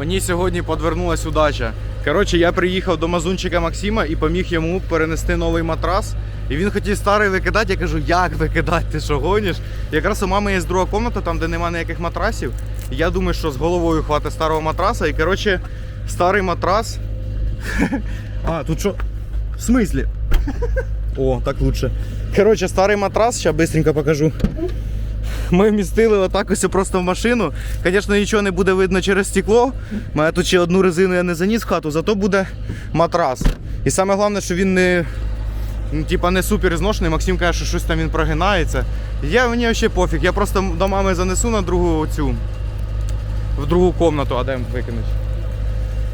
Мені сьогодні подвернулась удача. Коротше, я приїхав до мазунчика Максима і поміг йому перенести новий матрас. І він хотів старий викидати. Я кажу, як викидати? Ти що гониш? Якраз у мами є друга кімната, там де немає ніяких матрасів. Я думаю, що з головою хватить старого матраса. І коротше, старий матрас. А, тут що? В смислі? О, так лучше. Коротше, старий матрас, зараз швидко покажу. Ми вмістили отак просто в машину. Звісно, нічого не буде видно через стекло. Мене тут ще одну резину я не заніс в хату, зато буде матрас. І саме головне, що він не, ну, типа, не супер зношений. Максим каже, що щось там він прогинається. Я мені взагалі пофіг. Я просто до мами занесу на другу цю. В другу комнату, а де викинуть?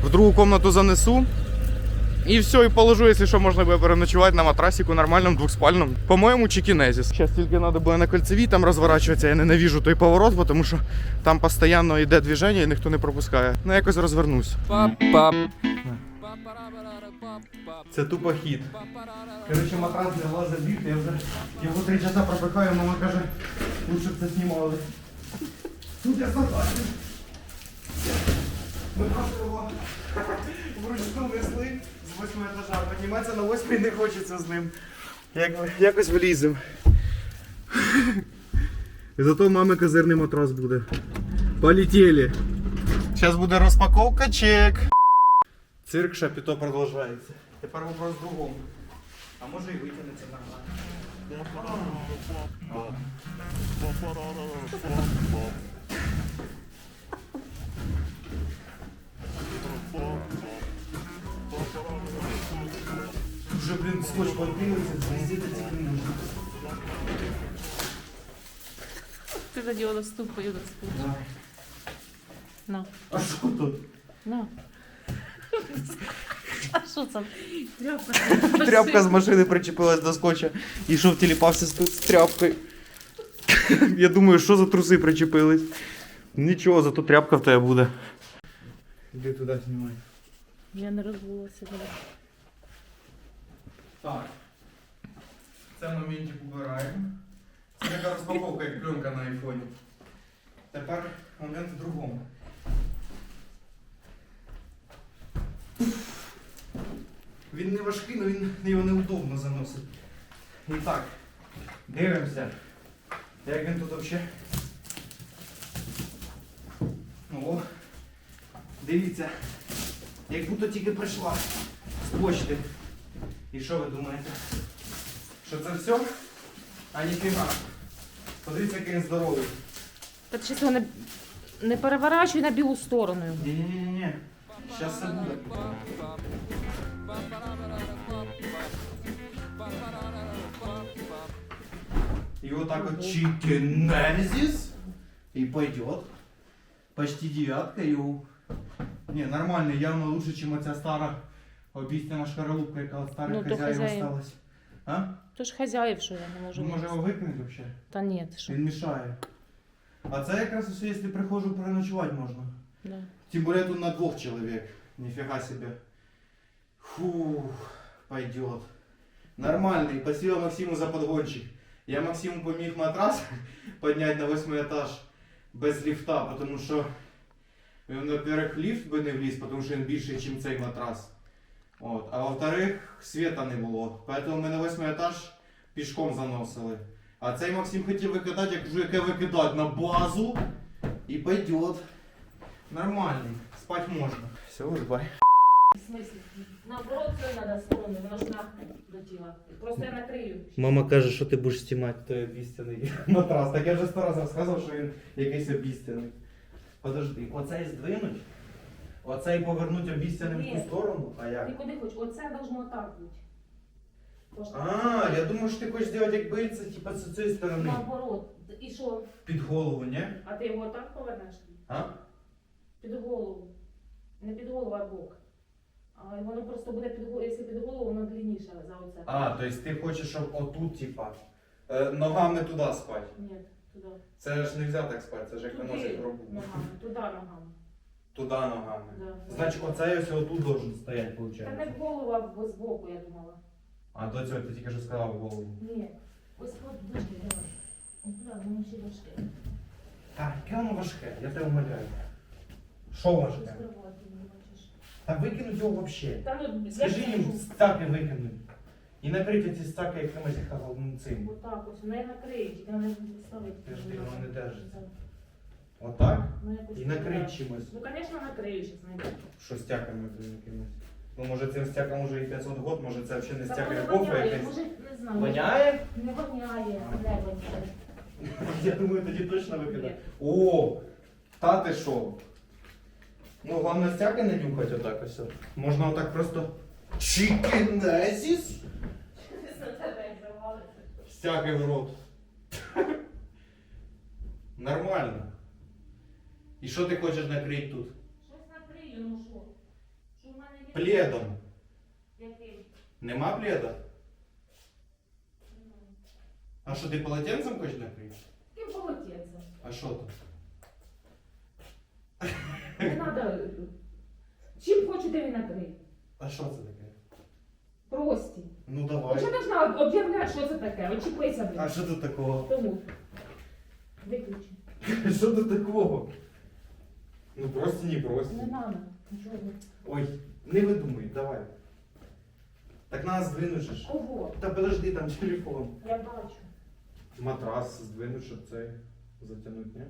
В другу комнату занесу. І все, і положу, якщо що, можна буде переночувати на матрасику нормальному двохспальному. По-моєму, чікінезіс. Зараз тільки треба буде на кольцевій там розворачуватися. Я ненавижу той поворот, тому що там постійно йде движення і ніхто не пропускає. Ну якось розвернусь. Це тупо хід. Коротше, матрас для вас забіг, я вже його три часа пропихаю, мама каже, лучше б це знімали. Тут я задачу. Ми просто його вручну несли восьмого етажа. Підніматися на восьмий не хочеться з ним. Як, якось влізем. І зато мами козирний матрас буде. Полетіли. Зараз буде розпаковка чек. Цирк Шапіто продовжується. Тепер вопрос в другому. А може і витягнеться нормально. Уже, блин, скотч подпиливается, звезде это тільки не можна. Ти тоді воно ступою до спу. На, А що тут? на. А що це? Тряпка. Тряпка з машини причепилась до скотча. І йшов тіліпався з з тряпкою. Я думаю, що за труси причепились. Нічого, зато тряпка в тебе буде. Іди туди знімай. Я не розбулася. Так. Це моментик убираємо. Це така розпаковка, як пленка на айфоні. Тепер момент в другому. Він не важкий, але він його неудобно заносить. І так, дивимося. Як він тут взагалі. О, дивіться. Як будто тільки прийшла з почти. І що ви думаєте? Що це все? А ніфіга. Подивіться, який він здоровий. Так щось його не, не переворачуй на білу сторону. його. Ні-ні-ні. Зараз все буде. И вот так вот чикенезис. И пойдет. Почти девятка. И. Не, нормально, явно лучше, чем оця стара обіцяна шкаралупка, яка от старих Ну, то хазяїв хазяїн. осталась. А? То ж хазяїв, що я не можу. Ну, може винести. його викинути взагалі? Та ні, ти що? Він мішає. А це якраз все, якщо приходжу переночувати можна. Да. Тем более тут на двух человек. Нифига себе. Фух, пойдет. Нормальный. Спасибо Максиму за подгончик. Я Максиму поміг матрас поднять на восьмой этаж без ліфта, потому що він, во-первых, в ліфт би не вліз, тому що він більший, ніж цей матрас. От. А во-вторых, света не було. Поэтому ми на восьмий етаж пішком заносили. А цей Максим хотів викидати, я кажу, яке викидати на базу. І пойдет. Нормальний. Спать можна. Все, вирубай. В смысле? Наоборот, це треба сторону, воно ж нахуй летіло. Просто я накрию. Мама каже, що ти будеш знімати той обіцяний матрас. Так я вже сто разів розказував, що він якийсь обіцяний. Подожди, оцей здвинуть, оцей повернуть обіцяним в ту Ні. сторону, а як? Ти куди хочеш? Оце должно так бути. А, я думав, що ти хочеш зробити як бильце, типа з цієї сторони. Наоборот. І що? Під голову, ні? А ти його так повернеш? А? Під голову. Не під голову, а бок. А воно просто буде під голову. Якщо під голову, воно длинніше за оце. А, то есть ти хочеш, щоб отут, типа, е, ногами туди спати. Ні, туди. Це ж не можна так спати, це ж як виносить гробу. ногами, туди ногами. Туди ногами. Да. Значить, оцей ось отут должен стояти, Та не виходить. в голову, а в- збоку, я думала. А до цього ти тільки що сказав голову. Ні. Ось от дуже давай. Туди, воно ще важке. Так, яке воно важке, я тебе умоляю. Що Щось важке? кровати, не. Та викинуть його взагалі. Та ну, Скажи я їм стаки викинуть. І накрити ці стаки якимось ну, цим. Отак ось, не накриють, тільки не ставить. Ти, воно не держиться. Так. Отак? Ну, якось І так. накрить чимось. Ну, звісно, накрию, щас знайду. Що стяками блін, якимось. Ну може цим стякам уже і 500 год, може це взагалі не Та стяка воно воняє, якесь. може, не знаю. Воняє? Не воняє, не воняє. Я думаю, тоді точно викидати. Ні. О, та ти що? Ну, головне стяки не нюхати отак ось. Можна отак просто. Чікенезіс? Стяки в рот. Нормально. І що ти хочеш накрити тут? Щось накрию, ну що? Що в мене є? Пледом. Який? Нема пледа? А що ти полотенцем хочеш накрити? Яким полотенцем? А що там? Не треба. Чим хочете ви накрити? А що це таке? Прості. Ну А давай. що должна об'являти, що це таке? Очіпися, блін. А що тут такого? Тому. Виключи. Що тут такого? Ну просто не просто. Не надо. Ой, не видумуй, давай. Так нас здвинуть ж. Кого? Та подожди, там телефон. Я бачу. Матрас здвинуть, щоб цей затягнути, ні?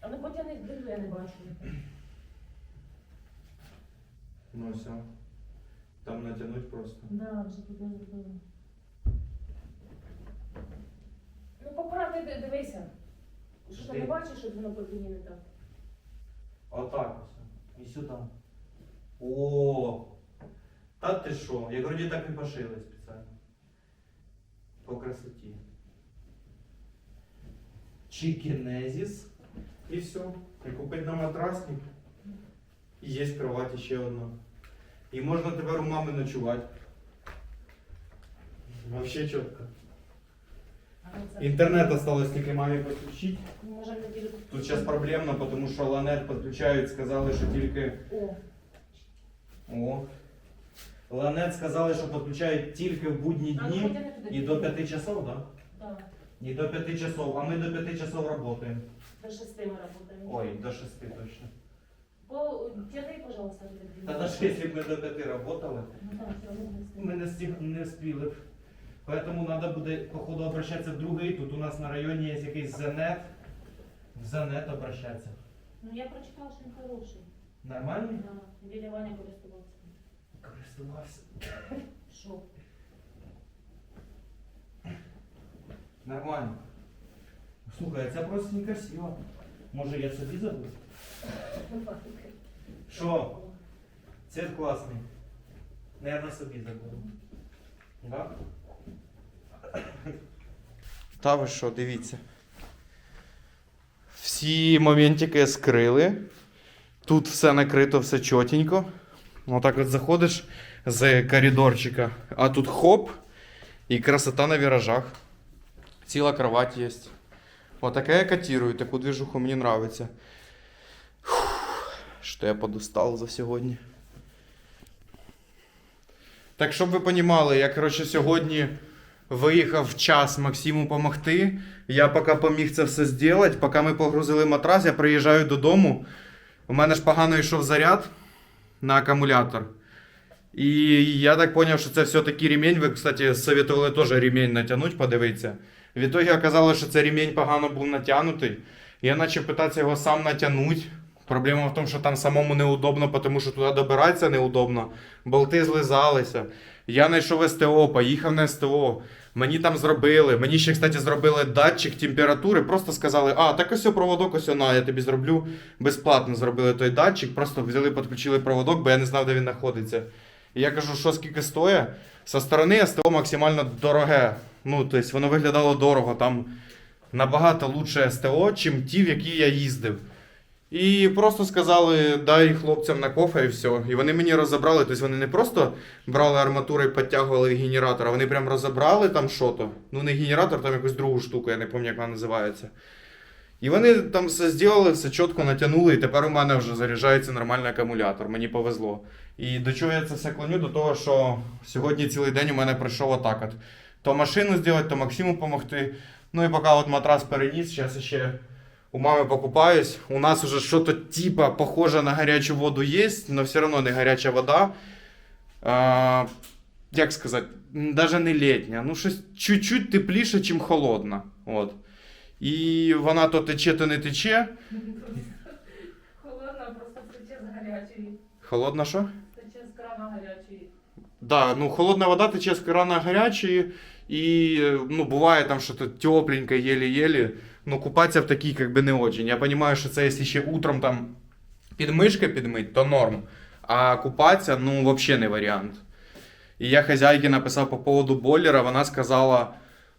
А ну потягни диву, я не бачу. Ну все. Там натягнуть просто. Да, вже туди зробила. Ну поправди, ди- Що ти не бачиш, що воно по длині не так? Отак ось. І сюди. О! Та ти що? Я вроді так і пошили спеціально. По красоті. Чікінезіс. І все. І купити на матрасник. І є кровать ще одна. І можна тепер у мами ночувати. Вообще чітко. А ну Інтернет осталось тільки мамі підключити. Неділю. Тут зараз проблемно, тому що Ланет підключають, сказали, що тільки. О, О. Ланет сказали, що підключають тільки в будні а ну дні туди. і до 5 часов, так? Да? Так, І до 5 часов, а ми до 5 часов працюємо. до шести ми працюємо. Ой, до 6 точно. По, пожалуйста, туди. Та навіть якщо б ми до 5 працювали, Ну так, все одно не ми не, стиг, не встигли б. Поэтому треба буде, походу, обращатися в другий. Тут у нас на районі є якийсь Зенет. В Зенет обращатися. Ну я прочитала, що він хороший. Нормальний? Да, дядя Ваня користувався. Користувався. Що? Нормально. Слухай, це просто некрасиво. Може я собі забув? Що? Цвет класний. Наверно, собі забув. Да? Та ви що, дивіться. Всі моментики скрили. Тут все накрито, все чотенько. Отак от заходиш з коридорчика, а тут хоп, і красота на віражах. Ціла кровать є. Отаке я котирую, таку движуху мені. Фух, Що я подустал за сьогодні. Так, щоб ви понімали, я, коротше, сьогодні виїхав час Максиму допомогти. Я поки поміг це все зробити, поки ми погрузили матрас, я приїжджаю додому. У мене ж погано йшов заряд на акумулятор. І я так зрозумів, що це все-таки ремень. Ви, кстати, советували теж ремень натягнути, подивитися. В ітогі оказалось, що цей ремень погано був натягнутий. Я почав питатися його сам натягнути. Проблема в тому, що там самому неудобно, тому що туди добиратися неудобно. Болти злизалися. Я знайшов СТО, поїхав на СТО. Мені там зробили. Мені ще, кстати, зробили датчик температури. Просто сказали, а, так ось проводок, ось на, я тобі зроблю. Безплатно зробили той датчик. Просто взяли, підключили проводок, бо я не знав, де він знаходиться. І я кажу, що скільки стоїть. Со сторони СТО максимально дороге. Ну, тобто воно виглядало дорого. Там набагато лучше СТО, чим ті, в які я їздив. І просто сказали, дай хлопцям на кофе і все. І вони мені розібрали. Тобто вони не просто брали арматуру і підтягували генератор, а вони прям розібрали там що-то. Ну не генератор, там якусь другу штуку, я не пам'ятаю, як вона називається. І вони там все зробили, все чітко натягнули, і тепер у мене вже заряджається нормальний акумулятор. Мені повезло. І до чого я це все клоню? До того, що сьогодні цілий день у мене пройшов отак от. То машину зробити, то Максиму допомогти. Ну і поки от матрас переніс, зараз ще У мами покупаюсь. У нас уже что-то типа похоже на горячую воду есть, но все равно не горячая вода. А, як сказати, даже не літня. Ну, щось чуть-чуть тепліше, ніж холодна. От. І вона то тече, то не тече. Холодна, просто тече з гарячої. Холодна що? Тече з крана гарячої. Да, ну холодна вода тече з крана гарячої, і ну, буває там щось тепленьке, єлі-єлі. Ну, купатися в такій как би не очень. Я розумію, що це якщо ще утром там підмишки підмить, то норм. А купатися, ну, взагалі не варіант. І я хазяйки написав по поводу бойлера, вона сказала,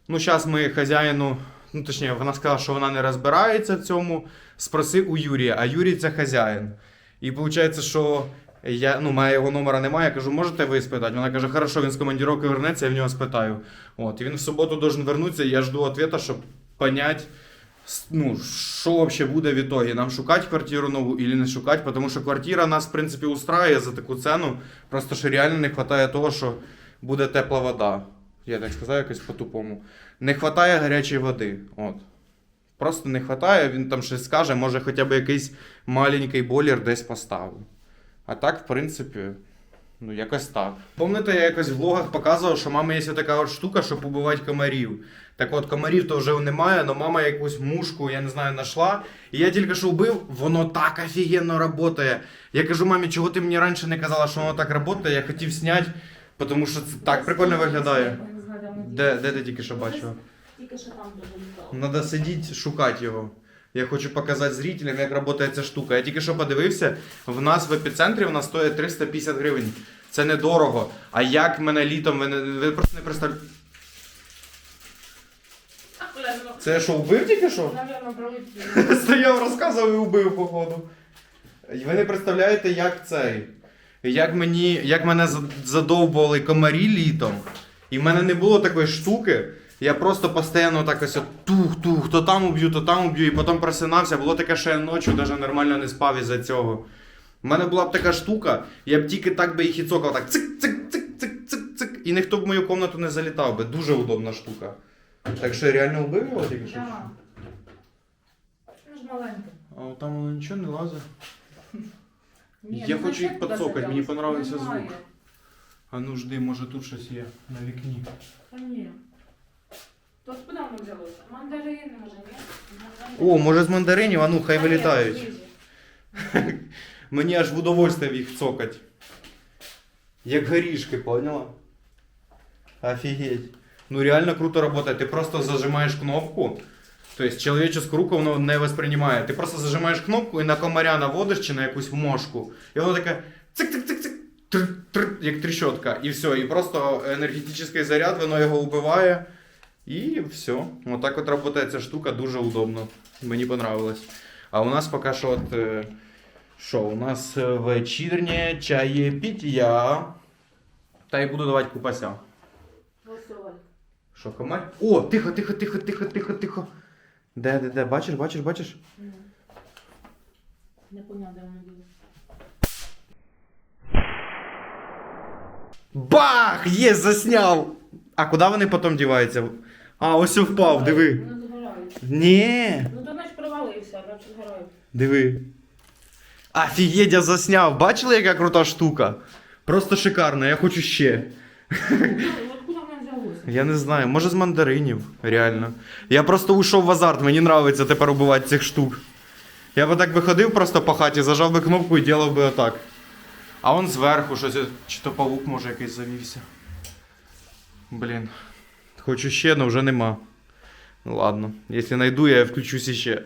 ну, зараз ми хазяїну, ну, точніше, вона сказала, що вона не розбирається в цьому, спроси у Юрія, а Юрій це хазяїн. І виходить, що я, ну, має його номера немає, я кажу, можете ви спитати? Вона каже, хорошо, він з командировки вернеться, я в нього спитаю. От, і він в суботу должен вернутися, я жду ответа, щоб понять, ну, що взагалі буде в итоге. Нам шукати квартиру нову или не шукати, тому що квартира нас, в принципі, устраює за таку ціну. Просто що реально не вистачає того, що буде тепла вода. Я так сказав якось по-тупому. Не вистачає гарячої води. От. Просто не вистачає, він там щось скаже, може хоча б якийсь маленький бойлер десь поставив. А так, в принципі, ну якось так. Помните, я якось в влогах показував, що мама є така от штука, щоб убивати комарів. Так от, комарів то вже немає, але мама якусь мушку, я не знаю, знайшла. І я тільки що вбив, воно так офігенно працює. Я кажу, мамі, чого ти мені раніше не казала, що воно так працює? Я хотів зняти, тому що це так прикольно виглядає. Де Де, ти тільки що бачила? Тільки що там дуже. Надо сидіти, шукати його. Я хочу показати зрителям, як працює ця штука. Я тільки що подивився, в нас в епіцентрі вона стоїть 350 гривень. Це недорого. А як мене літом, ви, не, ви просто не представляєте. Це що, вбив тільки що? Стояв, розказував і вбив, походу. Ви не представляєте, як цей. Як мені, як мене задовбували комарі літом. І в мене не було такої штуки. Я просто постійно так ось тух-тух, то там уб'ю, то там уб'ю, і потім просинався. Було таке, що я ночі навіть нормально не спав із-за цього. У мене була б така штука, я б тільки так би їх і цокав, так цик, цик, цик, цик, цик, цик. І ніхто б в мою кімнату не залітав би. Дуже удобна штука. Так що я реально вбив його тільки що? Ну ж маленьке. А там воно нічого не лазить. Ні, Я ну, хочу їх залізти? мені понравився Немає. звук. А ну жди, може тут щось є на вікні. Та ні. То куди воно взялося? Мандарини, може, ні? О, може з мандаринів, а ну хай вилітають. Мені аж в удовольствие їх цокать. Як горішки, поняла? Офігеть. Ну реально круто работает. Ти просто зажимаєш кнопку. То есть человеческую руку воно не воспринимає. Ти просто зажимаєш кнопку і на комаря наводиш чи на якусь мошку. І воно таке цик-цик-цик-цик. Як трещотка. І все. І просто енергетичний заряд, воно його вбиває. І все. Отак от работає ця штука, дуже удобно. Мені понравилось. А у нас поки що от. е, Що, у нас е, вечірнє чаєпіття. Та й буду давати купася. Що, комар? О, тихо, тихо, тихо, тихо, тихо, тихо. Де, де, де? Бачиш, бачиш, бачиш? Не поняв, де воно діло. Бах! Є, засняв! А куди вони потім діваються? А, ось впав, диви. Згорають. Ні. Ну то наш провалився, значить згорають. Диви. Офігеть, я засняв. Бачили, яка крута штука? Просто шикарно, я хочу ще. Ну, Откуда воно взялося? Я не знаю, може з мандаринів, реально. Я просто ушов в азарт, мені подобається тепер убивати цих штук. Я би так би ходив просто по хаті, зажав би кнопку і ділав би отак. А он зверху щось, чи то павук може якийсь завівся. Блін. Хочу ще, але вже нема. Ну ладно. Якщо знайду, я включусь іще.